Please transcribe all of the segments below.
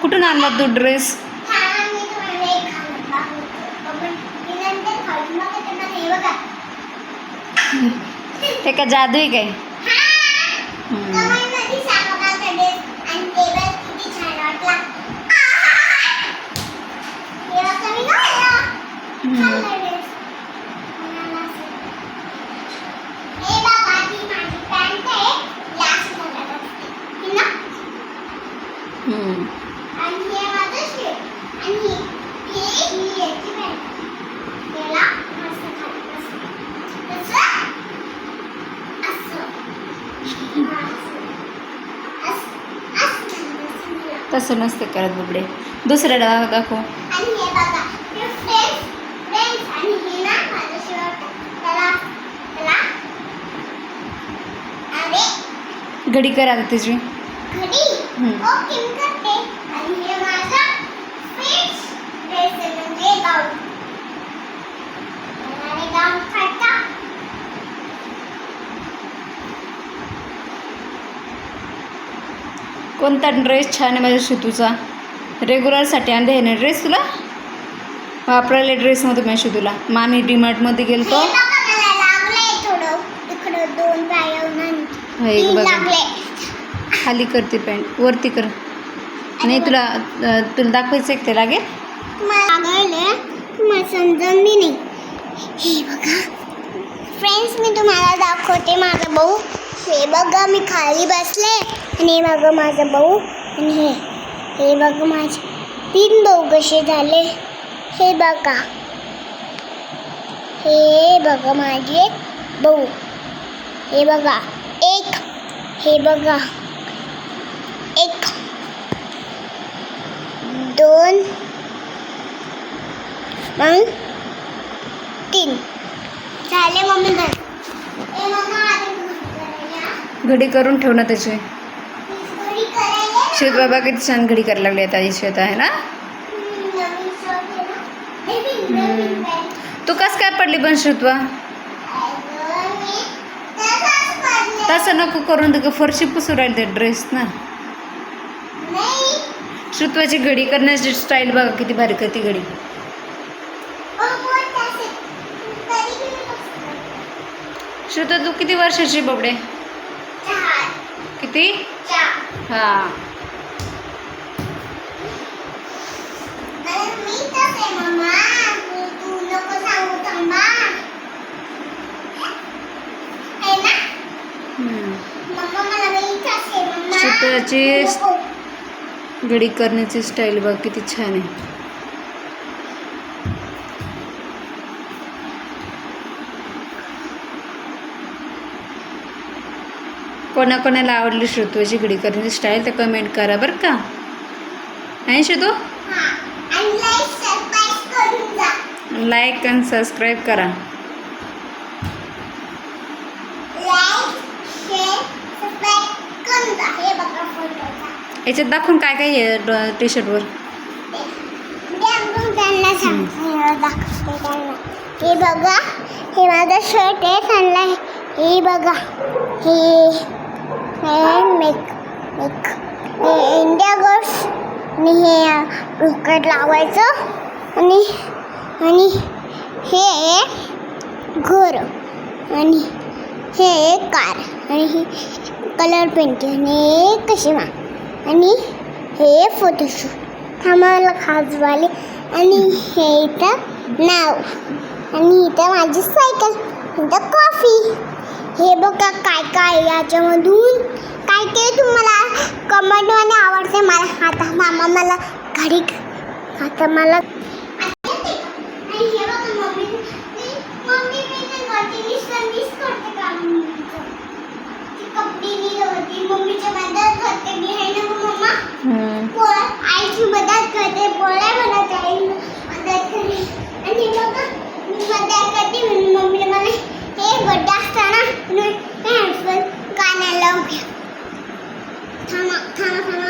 कुठून आणला तू ड्रेस ते काय ते का जादू आहे काय हा, हम्म. कमेंटमध्ये सांगा माझा dress आणि टेबल किती छान वाटला. आहा! हे बघा मी घातला. हम्म. छान dress. मला असं. हे बघा, ती माझी pant आहे. Last color असते. ही ना? हम्म. आणि हे माझं shirt. आणि हे ही याची pant. याला मस्त खाली बसते. तसं असं. हा, असं. असं. असं असं मला. तसं नसते करत बुबडे. दुसरं डा दाखव. आणि हे बघा हे फ्रेंड्स फ्रेंड्स आणि हे ना माझं शर्ट त्याला त्याला अरे घडी कर आता तुझी घडी हम्म. ओके मी करते आणि हे माझा फिट्स ड्रेस आहे म्हणजे गाऊन अरे गाऊन फाटा कोणता ड्रेस छान आहे माझ्या शितूचा? रेग्युलरसाठी आणले हे ना ड्रेस तुला? वापरायला ड्रेसमध्ये मी शितूला. मग आम्ही डीमार्टमध्ये गेलतो. हा, एक बघा. खाली करते पॅन्ट वरती कर. नाही तुला तुला दाखवायचं एक ते लागेल? मला लागले मला समजून बी नाही. हे बघा. फ्रेंड्स मी तुम्हाला दाखवते माझा भाऊ. हे बघा मी खाली बसले. आणि हे बघा माझा भाऊ आणि हे हे बघा माझे तीन भाऊ कसे झाले. हे बघा. हे बघा माझे भाऊ हे बघा एक. हे बघा एक. दोन. मग तीन. झाले मम्मी घर ए मम्मा आले तू घरी करायला घडी करून ठेव ना त्याची. शेत बाबा किती छान घडी करायला लागली आता ही शेत आहे ना. तू कस काय पडली पण पडले. तसं नको करून तुका फरशी पुसू राहील ते ड्रेस ना. श्रुत्वाची घडी करण्याची स्टाईल बघा किती भारी करते घडी. श्रुता तू किती वर्षाची बबडे. किती. हा नको. घडी करण्याची स्टाईल बघ किती छान आहे कोणाकोणाला आवडली श्रुत्वाची घडी स्टाईल तर कमेंट करा बरं का. आहे श्रुतू? लाईक आणि सबस्क्राईब करा. याच्यात दाखवून काय काय आहे टी शर्टवर मी हे हे बघा हे माझं शर्ट आहे. हे बघा हे हे लावायचं आणि आणि हे घर आणि हे कार आणि हे कलर पेंटिंग आणि हे कशिमा आणि हे फोटोशूट थांबायला खाजवाले आणि हे इथं नाव आणि इथं माझी सायकल इथं कॉफी हे बघा काय काय याच्यामधून. काय ते तुम्हाला कमेंटमध्ये आवडते. मला आता मामा मला घरी आता मला आणि हे मी होती मदत करते मी ना आईची मदत करते पोळ्या बनवते आई मदत करते आणि मी मदत करते म्हणून मम्मीने मला हे बड्डे असताना हेडफोन कानाला लावून थांबा थांबा थांबा.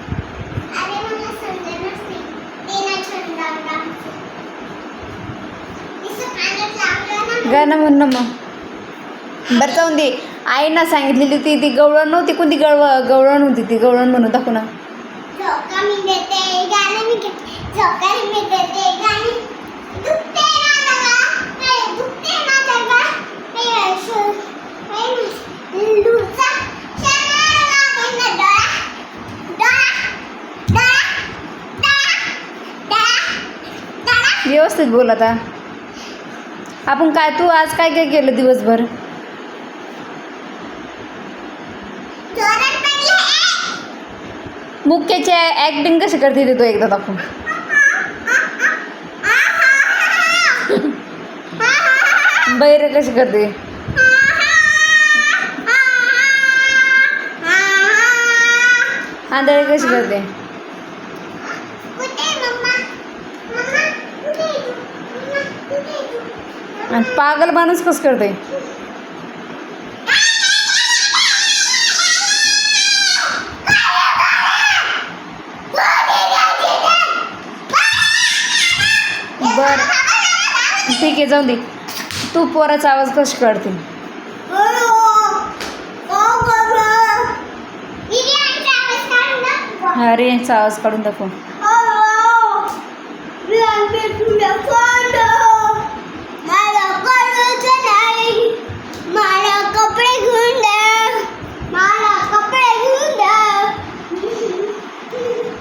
गाणं म्हण ना मग. बरं जाऊन दे. आईनं सांगितलेली ती ती गवळण नव्हती. कोणती गवळ गवळण होती ती? गवळण म्हणून दाखव ना. व्यवस्थित बोल आता. आपण काय तू आज काय काय केलं दिवसभर? जोरात ऍक्टिंग ॲक्टिंग कशी करते ते तो एकदा दाखव. बैर कशी करते? आंधळे कशी करते कुठे मम्मा मम्मा कुठे आहे तू? मम्मा कुठे आहे तू? आणि पागल माणूस कसं करते? बर. ठीक आहे जाऊ दे. तू पोराचा आवाज कशी काढते? आवाज काढून हा रेंजचा आवाज काढून दाखव मला करायचं नाही मला कपडे घेऊन द्या मला कपडे घेऊन द्या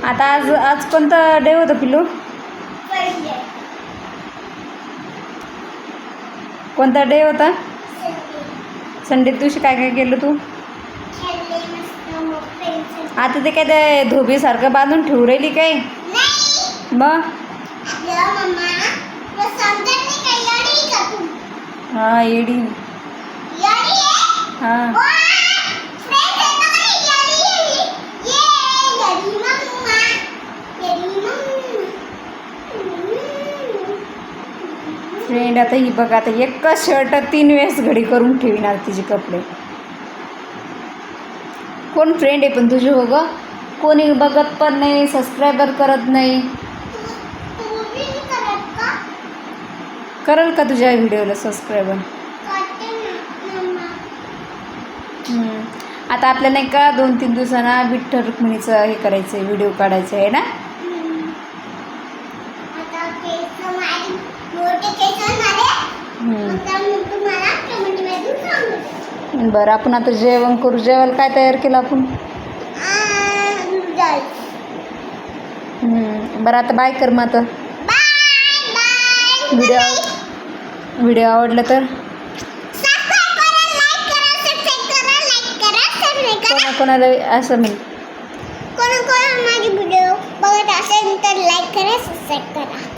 आता आज आज कोणता डे होता पिल्लू? कोणता डे होता? संडे दिवशी काय काय केलं तू? आता ते काय ते धोबीसारखं बांधून ठेवू राहिली काय? नाही. मग? हा येडी. हा वा! फ्रेंड आहे बघा ही येडी आहे. ये, येडी मम्मा. येडी मम्मा. फ्रेंड आता ही बघा आता एकच शर्ट तीन वेळेस घडी करून ठेविणार तिचे कपडे. कोण फ्रेंड आहे पण तुझी हो ग? कोणी बघत पण नाही सबस्क्रायबर करत नाही. का? करल का तुझ्या व्हिडिओला सबस्क्रायबर आता आपल्याला नाही का दोन तीन दिवसांना विठ्ठल रुक्मिणीचं हे करायचं आहे व्हिडिओ काढायचं आहे ना हम्म. आता केस माझे मोठे केस झाले हम्म. मग त्या मी तुम्हाला कमेंटमधून सांगते. बरं आपण आता जेवण करू जेवायला काय तयार केलं आपण. बरं आता बाय कर मग आता. व्हिडिओ व्हिडिओ आवडला तर. कोणा कोणाला असं म्हण कोणी कोणी माझे व्हिडिओ बघत असेल तर लाईक करा सबस्क्राईब करा